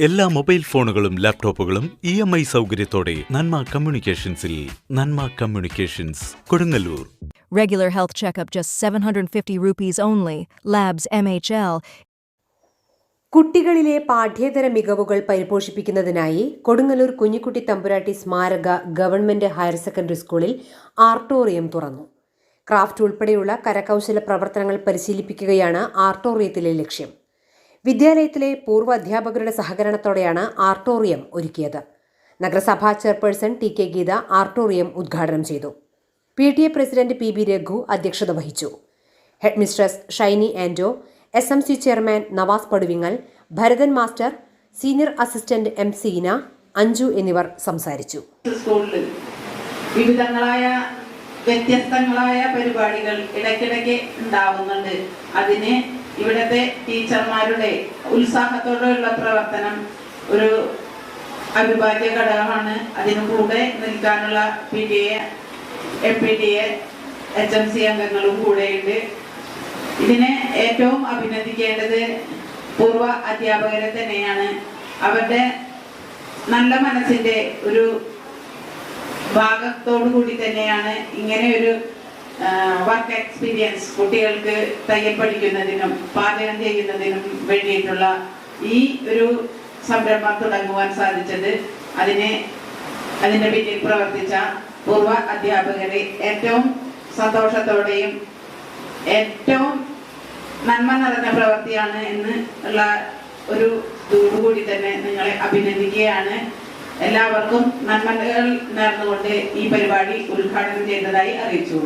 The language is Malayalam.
എല്ലാ മൊബൈൽ ഫോണുകളും ലാപ്ടോപ്പുകളും ഇ എം ഐ സൗകര്യത്തോടെ Nanma കമ്മ്യൂണിക്കേഷൻസിൽ Nanma communications Kodungallur Regular health checkup just 750 rupees only. Labs MHL. കുട്ടികളിലെ പാഠ്യേതര മികവുകൾ പരിപോഷിപ്പിക്കുന്നതിനായി കൊടുങ്ങല്ലൂർ കുഞ്ഞിക്കുട്ടി തമ്പുരാട്ടി സ്മാരക ഗവൺമെന്റ് ഹയർ സെക്കൻഡറി സ്കൂളിൽ ആർട്ടോറിയം തുറന്നു ക്രാഫ്റ്റ് ഉൾപ്പെടെയുള്ള കരകൗശല പ്രവർത്തനങ്ങൾ പരിശീലിപ്പിക്കുകയാണ് ആർട്ടോറിയത്തിലെ ലക്ഷ്യം വിദ്യാലയത്തിലെ പൂർവ അധ്യാപകരുടെ സഹകരണത്തോടെയാണ് ആർട്ടോറിയം ഒരുക്കിയത്. നഗരസഭാ ചെയർപേഴ്സൺ ടി കെ ഗീത ആർട്ടോറിയം ഉദ്ഘാടനം ചെയ്തു. P T A president P B Raghu അധ്യക്ഷത വഹിച്ചു. Headmistress Shiny Ando S M C chairman Navas Paduvingal Bharathan master senior assistant M Seena Anju എന്നിവർ സംസാരിച്ചു. വിവിധങ്ങളായ വ്യത്യസ്തങ്ങളായ പരിപാടികൾ ഇടയ്ക്കിടയ്ക്ക് ഉണ്ടാവുന്നുണ്ട്. അതിന് ഇവിടുത്തെ ടീച്ചർമാരുടെ ഉത്സാഹത്തോടെയുള്ള പ്രവർത്തനം ഒരു അവിഭാജ്യ ഘടകമാണ്. അതിനു കൂടെ നിൽക്കാനുള്ള P T A M P A H M C അംഗങ്ങളും കൂടെയുണ്ട്. ഇതിനെ ഏറ്റവും അഭിനന്ദിക്കേണ്ടത് പൂർവ അധ്യാപകരെ തന്നെയാണ്. അവരുടെ നല്ല മനസ്സിന്റെ ഒരു ഭാഗത്തോടു കൂടി തന്നെയാണ് ഇങ്ങനെ ഒരു വർക്ക് എക്സ്പീരിയൻസ് കുട്ടികൾക്ക് തയ്യൽ പഠിക്കുന്നതിനും പാചകം ചെയ്യുന്നതിനും വേണ്ടിയിട്ടുള്ള ഈ ഒരു സംരംഭം തുടങ്ങുവാൻ സാധിച്ചത് അതിനെ അതിന്റെ പിന്നിൽ പ്രവർത്തിച്ച പൂർവ അധ്യാപകരെ ഏറ്റവും സന്തോഷത്തോടെയും ഏറ്റവും നന്മ നിറഞ്ഞ പ്രവൃത്തിയാണ് എന്ന് ഉള്ള ഒരു കൂടി തന്നെ നിങ്ങളെ അഭിനന്ദിക്കുകയാണ്. എല്ലാവർക്കും നന്മകൾ നേർന്നുകൊണ്ട് ഈ പരിപാടി ഉദ്ഘാടനം ചെയ്തതായി അറിയിച്ചു